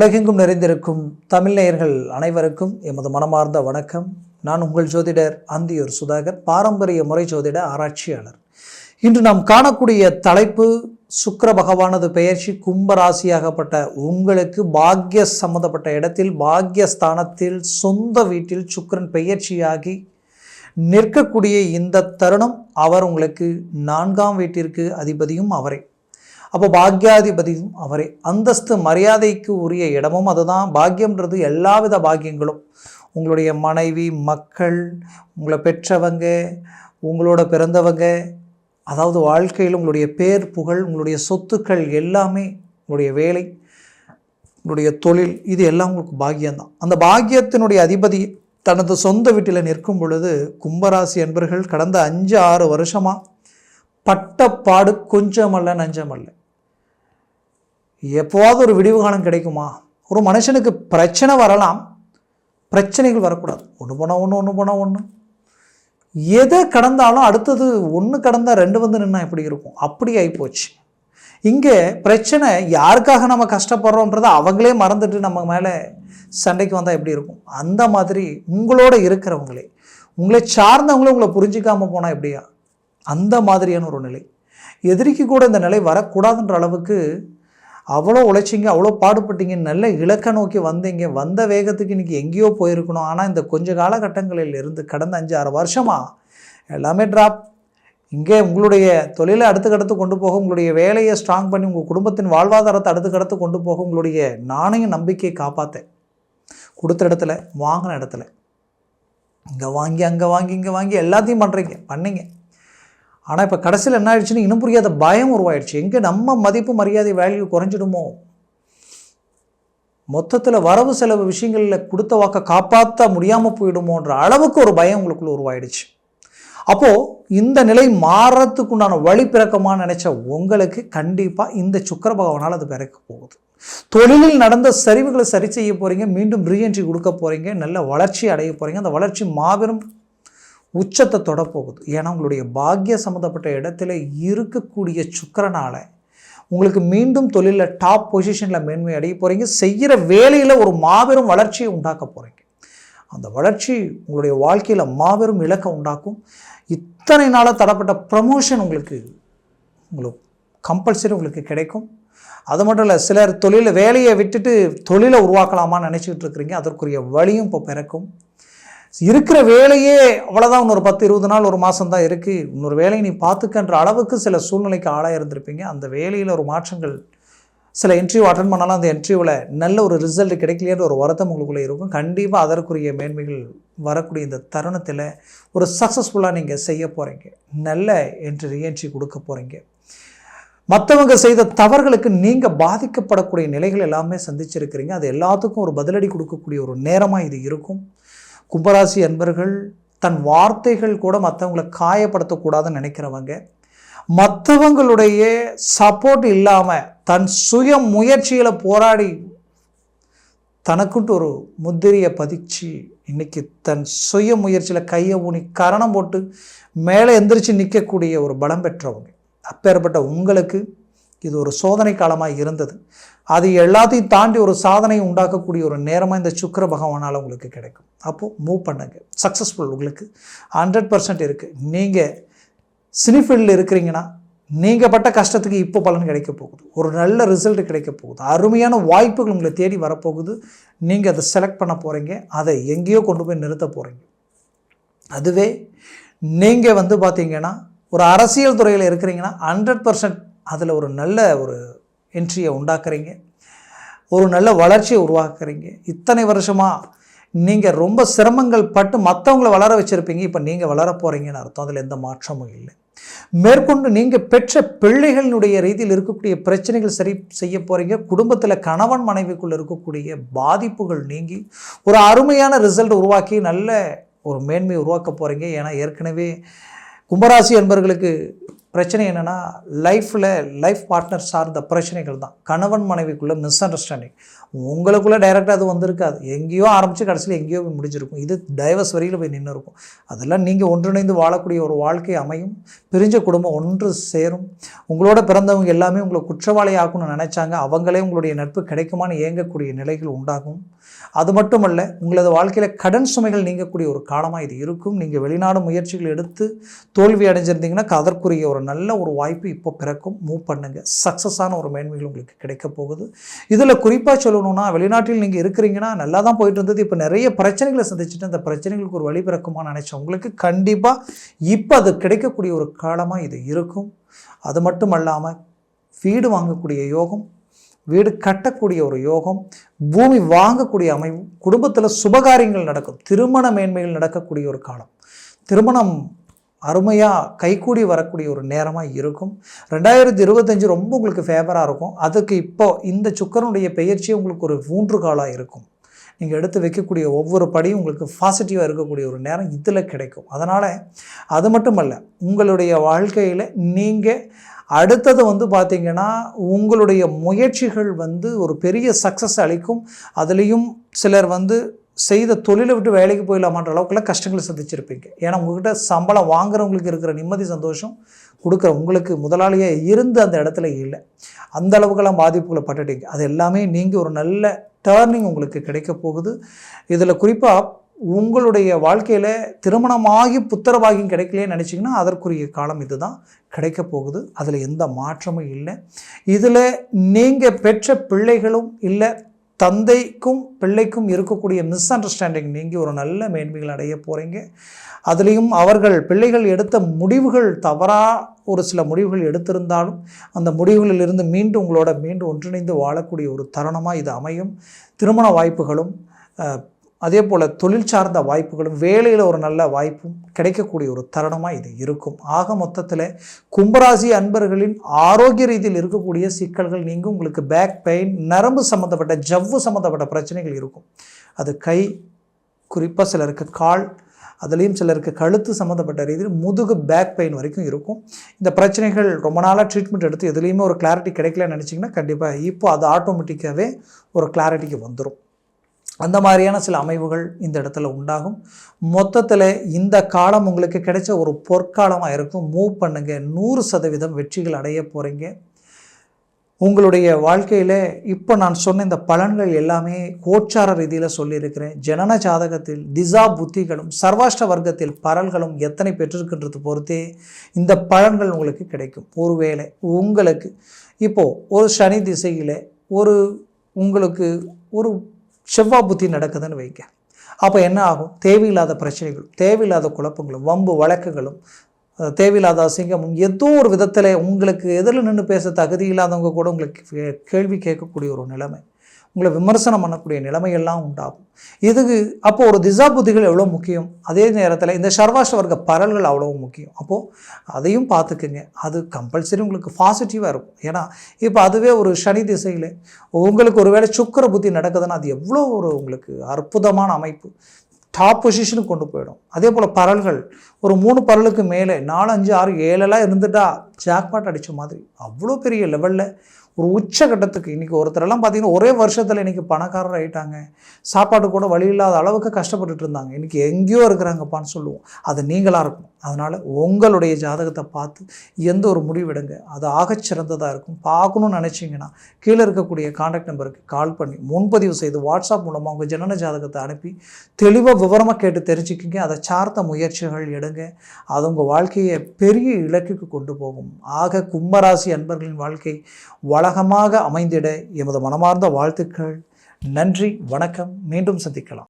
உலகெங்கும் நிறைந்திருக்கும் தமிழ்நேயர்கள் அனைவருக்கும் எமது மனமார்ந்த வணக்கம். நான் உங்கள் ஜோதிடர் அந்தியூர் சுதாகர் பாரம்பரிய முறை ஜோதிட ஆராய்ச்சியாளர். இன்று நாம் காணக்கூடிய தலைப்பு சுக்கர பகவானது பெயர்ச்சி கும்பராசியாகப்பட்ட உங்களுக்கு பாக்ய சம்பந்தப்பட்ட இடத்தில் பாக்யஸ்தானத்தில் சொந்த வீட்டில் சுக்கிரன் பெயர்ச்சியாகி நிற்கக்கூடிய இந்த தருணம் அவர் உங்களுக்கு நான்காம் வீட்டிற்கு அதிபதியும் அவரே. அப்போ பாக்யாதிபதியும் அவரே. அந்தஸ்து மரியாதைக்கு உரிய இடமும் அதுதான். பாக்கியம்ன்றது எல்லாவித பாக்கியங்களும். உங்களுடைய மனைவி மக்கள் உங்களை பெற்றவங்க உங்களோட பிறந்தவங்க அதாவது வாழ்க்கையில் உங்களுடைய பேர் புகழ் உங்களுடைய சொத்துக்கள் எல்லாமே உங்களுடைய வேலை உங்களுடைய தொழில் இது எல்லாம் உங்களுக்கு பாக்கியம்தான். அந்த பாக்கியத்தினுடைய அதிபதி தனது சொந்த வீட்டில் நிற்கும் பொழுது கும்பராசி என்பர்கள் கடந்த அஞ்சு ஆறு வருஷமாக பட்டப்பாடு கொஞ்சமல்ல நஞ்சமல்ல. எப்போவாவது ஒரு விடிவு காலம் கிடைக்குமா? ஒரு மனுஷனுக்கு பிரச்சனை வரலாம். பிரச்சனைகள் வரக்கூடாது. ஒன்று போனால் ஒன்று ஒன்று போனால் ஒன்று எதை கடந்தாலும் அடுத்தது ஒன்று கடந்தால் ரெண்டு வந்து நின்னா எப்படி இருக்கும்? அப்படி ஆகிப்போச்சு இங்கே பிரச்சனை யாருக்காக நம்ம கஷ்டப்படுறோன்றதை அவங்களே மறந்துட்டு நம்ம மேலே சண்டைக்கு வந்தால் எப்படி இருக்கும்? அந்த மாதிரி உங்களோட இருக்கிறவங்களே உங்களை சார்ந்தவங்களே உங்களை புரிஞ்சிக்காமல் போனால் எப்படியா? அந்த மாதிரியான ஒரு நிலை. எதிரிக்கு கூட இந்த நிலை வரக்கூடாதுன்ற அளவுக்கு அவ்வளோ உழைச்சிங்க அவ்வளோ பாடுபட்டீங்க நல்ல இலக்கை நோக்கி வந்தீங்க. வந்த வேகத்துக்கு இன்றைக்கி எங்கேயோ போயிருக்கணும். ஆனால் இந்த கொஞ்ச காலகட்டங்களில் இருந்து கடந்த அஞ்சு ஆறு வருஷமாக எல்லாமே ட்ராப் இங்கே உங்களுடைய தொழிலை அடுத்துக்கடுத்து கொண்டு போக உங்களுடைய வேலையை ஸ்ட்ராங் பண்ணி உங்கள் குடும்பத்தின் வாழ்வாதாரத்தை அடுத்துக்கடுத்து கொண்டு போக உங்களுடைய நாணய நம்பிக்கையை காப்பாற்றேன் கொடுத்த இடத்துல வாங்கின இடத்துல. இங்கே வாங்கி அங்கே வாங்கி இங்கே வாங்கி எல்லாத்தையும் பண்ணுறீங்க பண்ணீங்க. ஆனால் இப்போ கடைசியில் என்ன ஆயிடுச்சுன்னு இன்னும் புரியாத பயம் உருவாயிடுச்சு. எங்கே நம்ம மதிப்பு மரியாதை வேல்யூ குறைஞ்சிடுமோ? மொத்தத்தில் வரவு செலவு விஷயங்களில் கொடுத்த வாக்கை காப்பாற்ற முடியாமல் போயிடுமோன்ற அளவுக்கு ஒரு பயம் உங்களுக்குள்ள உருவாயிடுச்சு. அப்போது இந்த நிலை மாறத்துக்குண்டான வழி பிறக்கமான்னு நினச்ச உங்களுக்கு கண்டிப்பாக இந்த சுக்கர பகவானால் அது பிறக்க போகுது. தொழிலில் நடந்த சரிவுகளை சரி செய்ய போகிறீங்க மீண்டும் ரீஎன்ட்ரி கொடுக்க போகிறீங்க நல்ல வளர்ச்சி அடைய போகிறீங்க அந்த வளர்ச்சி மாபெரும் உச்சத்தை தொடப்போகுது. ஏன்னா உங்களுடைய பாக்கிய சம்மந்தப்பட்ட இடத்துல இருக்கக்கூடிய சுக்கரனால் உங்களுக்கு மீண்டும் தொழிலில் டாப் பொசிஷனில் மேன்மை அடைய போகிறீங்க செய்கிற வேலையில் ஒரு மாபெரும் வளர்ச்சியை உண்டாக்க போகிறீங்க அந்த வளர்ச்சி உங்களுடைய வாழ்க்கையில் மாபெரும் இலக்கை உண்டாக்கும். இத்தனை நாளாக தடப்பட்ட ப்ரமோஷன் உங்களுக்கு உங்களுக்கு கம்பல்சரி உங்களுக்கு கிடைக்கும். அது மட்டும் இல்லை சிலர் தொழிலை வேலையை விட்டுட்டு தொழிலை உருவாக்கலாமான்னு நினச்சிக்கிட்டு இருக்கிறீங்க. அதற்குரிய வழியும் இப்போ பிறக்கும். இருக்கிற வேலையே அவ்வளோதான் இன்னொரு பத்து இருபது நாள் ஒரு மாதம் தான் இருக்குது இன்னொரு வேலையை நீ பார்த்துக்கன்ற அளவுக்கு சில சூழ்நிலைக்கு ஆளாக இருந்திருப்பீங்க. அந்த வேலையில் ஒரு மாற்றங்கள் சில இன்டர்வியூ அட்டன் பண்ணாலும் அந்த இன்டர்வியூவில் நல்ல ஒரு ரிசல்ட் கிடைக்கலையன்ற ஒரு வருத்தம் உங்களுக்குள்ளே இருக்கும். கண்டிப்பாக அதற்குரிய மேன்மைகள் வரக்கூடிய இந்த தருணத்தில் ஒரு சக்ஸஸ்ஃபுல்லாக நீங்கள் செய்ய போகிறீங்க நல்ல என்று ரீஎன்ட்ரி கொடுக்க போகிறீங்க மற்றவங்க செய்த தவறுகளுக்கு நீங்கள் பாதிக்கப்படக்கூடிய நிலைகள் எல்லாமே சந்திச்சிருக்கிறீங்க. அது எல்லாத்துக்கும் ஒரு பதிலடி கொடுக்கக்கூடிய ஒரு நேரமாக இது இருக்கும். கும்பராசி அன்பர்கள் தன் வார்த்தைகள் கூட மற்றவங்களை காயப்படுத்தக்கூடாதுன்னு நினைக்கிறவங்க மற்றவங்களுடைய சப்போர்ட் இல்லாமல் தன் சுய முயற்சியில் போராடி தனக்குன்ட்டு ஒரு முத்திரையை பதிச்சு இன்னைக்கு தன் சுய முயற்சியில் கையை ஊனி கரணம் போட்டு மேலே எந்திரிச்சு நிற்கக்கூடிய ஒரு பலம் பெற்றவங்க. அப்பேற்பட்ட உங்களுக்கு இது ஒரு சோதனை காலமாக இருந்தது. அது எல்லாத்தையும் தாண்டி ஒரு சாதனையை உண்டாக்கக்கூடிய ஒரு நேரமாக இந்த சுக்கர பகவானால் உங்களுக்கு கிடைக்கும். அப்போது மூவ் பண்ணுங்க. சக்ஸஸ்ஃபுல் உங்களுக்கு ஹண்ட்ரட் பர்சன்ட் இருக்குது நீங்கள் சினிஃபீல்டில் இருக்கிறீங்கன்னா நீங்கள் பட்ட கஷ்டத்துக்கு இப்போ பலன் கிடைக்க போகுது. ஒரு நல்ல ரிசல்ட் கிடைக்க போகுது. அருமையான வாய்ப்புகள் உங்களை தேடி வரப்போகுது. நீங்கள் அதை செலக்ட் பண்ண போகிறீங்க அதை எங்கேயோ கொண்டு போய் நிறுத்த போகிறீங்க அதுவே நீங்கள் வந்து பார்த்தீங்கன்னா ஒரு அரசியல் துறையில் இருக்கிறீங்கன்னா ஹண்ட்ரட் பர்சன்ட் அதில் ஒரு நல்ல ஒரு என்ட்ரியை உண்டாக்குறீங்க. ஒரு நல்ல வளர்ச்சியை உருவாக்குறீங்க. இத்தனை வருஷமாக நீங்கள் ரொம்ப சிரமங்கள் பட்டு மற்றவங்களை வளர வச்சுருப்பீங்க. இப்போ நீங்கள் வளர போகிறீங்கன்னு அர்த்தம். அதில் எந்த மாற்றமும் இல்லை. மேற்கொண்டு நீங்கள் பெற்ற பிள்ளைகளினுடைய ரீதியில் இருக்கக்கூடிய பிரச்சனைகள் சரி செய்ய போகிறீங்க குடும்பத்தில் கணவன் மனைவிக்குள் இருக்கக்கூடிய பாதிப்புகள் நீங்கி ஒரு அருமையான ரிசல்ட் உருவாக்கி நல்ல ஒரு மேன்மை உருவாக்க போகிறீங்க ஏன்னா ஏற்கனவே கும்பராசி என்பவர்களுக்கு பிரச்சனை என்னென்னா லைஃப்பில் லைஃப் பார்ட்னர் சார்ந்த பிரச்சனைகள் தான். கணவன் மனைவிக்குள்ளே மிஸ் அண்டர்ஸ்டாண்டிங் உங்களுக்குள்ளே டைரெக்டாக அது வந்திருக்காது. எங்கேயோ ஆரம்பித்து கடைசியில் எங்கேயோ போய் முடிஞ்சிருக்கும். இது டைவர்ஸ் வரையில் போய் நின்று இருக்கும். அதெல்லாம் நீங்கள் ஒன்றிணைந்து வாழக்கூடிய ஒரு வாழ்க்கை அமையும். பிரிஞ்ச குடும்பம் ஒன்று சேரும். உங்களோட பிறந்தவங்க எல்லாமே உங்களை குற்றவாளி ஆக்கணும்னு நினச்சாங்க. அவங்களே உங்களுடைய நட்பு கிடைக்குமான்னு ஏங்கக்கூடிய நிலைகள் உண்டாகும். அது மட்டுமல்ல உங்களது வாழ்க்கையில் கடன் சுமைகள் நீங்கக்கூடிய ஒரு காலமாக இது இருக்கும். நீங்கள் வெளிநாடு முயற்சிகள் எடுத்து தோல்வி அடைஞ்சிருந்தீங்கன்னா அதற்குரிய ஒரு நல்ல ஒரு வாய்ப்பு இப்போ பிறக்கும். மூவ் பண்ணுங்கள் சக்ஸஸான ஒரு மேன்மைகள் உங்களுக்கு கிடைக்க போகுது. இதில் குறிப்பாக சொல்லணும்னா வெளிநாட்டில் நீங்கள் இருக்கிறீங்கன்னா நல்லா தான் போயிட்டு இருந்தது இப்போ நிறைய பிரச்சனைகளை சந்திச்சுட்டு அந்த பிரச்சனைகளுக்கு ஒரு வழி பிறக்குமான்னு நினச்சவங்களுக்கு உங்களுக்கு கண்டிப்பாக இப்போ அது கிடைக்கக்கூடிய ஒரு காலமாக இது இருக்கும். அது மட்டும் அல்லாமல் வீடு வாங்கக்கூடிய யோகம் வீடு கட்டக்கூடிய ஒரு யோகம் பூமி வாங்கக்கூடிய அமைவு குடும்பத்தில் சுபகாரியங்கள் நடக்கும் திருமண மேன்மைகள் நடக்கக்கூடிய ஒரு காலம். திருமணம் அருமையாக கைகூடி வரக்கூடிய ஒரு நேரமாக இருக்கும். ரெண்டாயிரத்தி இருபத்தஞ்சு ரொம்ப உங்களுக்கு ஃபேவராக இருக்கும். அதுக்கு இப்போ இந்த சுக்கரனுடைய பெயர்ச்சி உங்களுக்கு ஒரு மூன்று காலாக இருக்கும். நீங்கள் எடுத்து வைக்கக்கூடிய ஒவ்வொரு படியும் உங்களுக்கு பாசிட்டிவாக இருக்கக்கூடிய ஒரு நேரம் இதில் கிடைக்கும். அதனால் அது மட்டுமல்ல உங்களுடைய வாழ்க்கையில் நீங்கள் அடுத்தது வந்து பார்த்திங்கன்னா உங்களுடைய முயற்சிகள் வந்து ஒரு பெரிய சக்ஸஸ் அளிக்கும். அதுலேயும் சிலர் வந்து செய்த தொழிலை விட்டு வேலைக்கு போயிடலாமான்ற அளவுக்குலாம் கஷ்டங்களை சந்திச்சிருப்பீங்க. ஏன்னா உங்ககிட்ட சம்பளம் வாங்குறவங்களுக்கு இருக்கிற நிம்மதி சந்தோஷம் கொடுக்குற உங்களுக்கு முதலாளியாக இருந்து அந்த இடத்துல இல்லை. அந்த அளவுக்கெல்லாம் பாதிப்புகளை பட்டுட்டீங்க. அது எல்லாமே நீங்கள் ஒரு நல்ல டேர்னிங் உங்களுக்கு கிடைக்க போகுது. இதில் குறிப்பாக உங்களுடைய வாழ்க்கையில் திருமணமாகி புத்திரபாகியம் கிடைக்கலையே நினச்சிங்கன்னா அதற்குரிய காலம் இதுதான். கிடைக்க போகுது. அதில் எந்த மாற்றமும் இல்லை. இதில் நீங்கள் பெற்ற பிள்ளைகளும் இல்லை தந்தைக்கும் பிள்ளைக்கும் இருக்கக்கூடிய மிஸ் அண்டர்ஸ்டாண்டிங் நீங்கி ஒரு நல்ல மேன்மைகள் அடைய போகிறீங்க அதுலேயும் அவர்கள் பிள்ளைகள் எடுத்த முடிவுகள் தவறாக ஒரு சில முடிவுகள் எடுத்திருந்தாலும் அந்த முடிவுகளிலிருந்து மீண்டும் உங்களோட மீண்டும் ஒன்றிணைந்து வாழக்கூடிய ஒரு தருணமாக இது அமையும். திருமண வாய்ப்புகளும் அதே போல் தொழில் சார்ந்த வாய்ப்புகளும் வேலையில் ஒரு நல்ல வாய்ப்பும் கிடைக்கக்கூடிய ஒரு தருணமாக இது இருக்கும். ஆக மொத்தத்தில் கும்பராசி அன்பர்களின் ஆரோக்கிய ரீதியில் இருக்கக்கூடிய சிக்கல்கள் நீங்கள் உங்களுக்கு பேக் பெயின் நரம்பு சம்மந்தப்பட்ட ஜவ்வு சம்மந்தப்பட்ட பிரச்சனைகள் இருக்கும். அது கை குறிப்பாக சிலருக்கு கால் அதுலேயும் சிலருக்கு கழுத்து சம்மந்தப்பட்ட ரீதியில் முதுகு பேக் பெயின் வரைக்கும் இருக்கும். இந்த பிரச்சனைகள் ரொம்ப நாளாக ட்ரீட்மெண்ட் எடுத்து எதுலேயுமே ஒரு கிளாரிட்டி கிடைக்கலன்னு நினச்சிங்கன்னா கண்டிப்பாக இப்போ அது ஆட்டோமேட்டிக்காகவே ஒரு கிளாரிட்டிக்கு வந்துடும் அந்த மாதிரியான சில அமைவுகள் இந்த இடத்துல உண்டாகும். மொத்தத்தில் இந்த காலம் உங்களுக்கு கிடைச்ச ஒரு பொற்காலமாக இருக்கும். மூவ் பண்ணுங்கள் நூறு சதவீதம் வெற்றிகள் அடைய போகிறீங்க உங்களுடைய வாழ்க்கையில் இப்போ நான் சொன்ன இந்த பலன்கள் எல்லாமே கோச்சார ரீதியில் சொல்லியிருக்கிறேன். ஜனன ஜாதகத்தில் திசா புத்திகளும் சர்வாஷ்ட வர்க்கத்தில் பரல்களும் எத்தனை பெற்றிருக்கின்றது பொறுத்தே இந்த பலன்கள் உங்களுக்கு கிடைக்கும். ஒருவேளை உங்களுக்கு இப்போது ஒரு சனி திசையில் ஒரு உங்களுக்கு ஒரு செவ்வாய் புத்தி நடக்குதுன்னு வைங்க. அப்போ என்ன ஆகும்? தேவையில்லாத பிரச்சனைகளும் தேவையில்லாத குழப்பங்களும் வம்பு வழக்குகளும் தேவையில்லாத அசிங்கமும் ஏதோ ஒரு விதத்தில் உங்களுக்கு எதிரில் நின்று பேச தகுதி இல்லாதவங்க கூட உங்களுக்கு கேள்வி கேட்கக்கூடிய ஒரு நிலைமை. உங்களை விமர்சனம் பண்ணக்கூடிய நிலைமையெல்லாம் உண்டாகும். இதுக்கு அப்போது ஒரு திசா புத்திகள் எவ்வளோ முக்கியம்? அதே நேரத்தில் இந்த சர்வாஷ வர்க்க பரல்கள் அவ்வளோ முக்கியம். அப்போது அதையும் பார்த்துக்குங்க. அது கம்பல்சரி உங்களுக்கு பாசிட்டிவாக இருக்கும். ஏன்னா இப்போ அதுவே ஒரு சனி திசையில் உங்களுக்கு ஒரு வேளை சுக்கர புத்தி நடக்குதுன்னா அது எவ்வளோ ஒரு உங்களுக்கு அற்புதமான அமைப்பு. டாப் பொசிஷனுக்கு கொண்டு போயிடும். அதே போல் பரல்கள் ஒரு மூணு பரலுக்கு மேலே நாலு அஞ்சு ஆறு ஏழெல்லாம் இருந்துட்டா ஜாக்பாட் அடித்த மாதிரி. அவ்வளோ பெரிய லெவலில் ஒரு உச்சகட்டத்துக்கு இன்றைக்கி ஒருத்தரெல்லாம் பார்த்தீங்கன்னா ஒரே வருஷத்தில் இன்றைக்கி பணக்காரர் ஆகிட்டாங்க சாப்பாடு கூட வழி இல்லாத அளவுக்கு கஷ்டப்பட்டுட்டு இருந்தாங்க. இன்றைக்கி எங்கேயோ இருக்கிறாங்கப்பான்னு சொல்லுவோம். அது நீங்களாக இருக்கும் அதனால் உங்களுடைய ஜாதகத்தை பார்த்து எந்த ஒரு முடிவெடுங்க அது ஆகச்சிறந்ததாக இருக்கும். பார்க்கணும்னு நினச்சிங்கன்னா கீழே இருக்கக்கூடிய காண்டாக்ட் நம்பருக்கு கால் பண்ணி முன்பதிவு செய்து வாட்ஸ்அப் மூலமாக உங்கள் ஜனன ஜாதகத்தை அனுப்பி தெளிவாக விவரமாக கேட்டு தெரிஞ்சுக்கிங்க. அதை சார்ந்த முயற்சிகள் எடுங்க. அது உங்கள் வாழ்க்கையை பெரிய இலக்குக்கு கொண்டு போகும். ஆக கும்பராசி அன்பர்களின் வாழ்க்கை வளகமாக அமைந்திட எமது மனமார்ந்த வாழ்த்துக்கள். நன்றி வணக்கம். மீண்டும் சந்திக்கலாம்.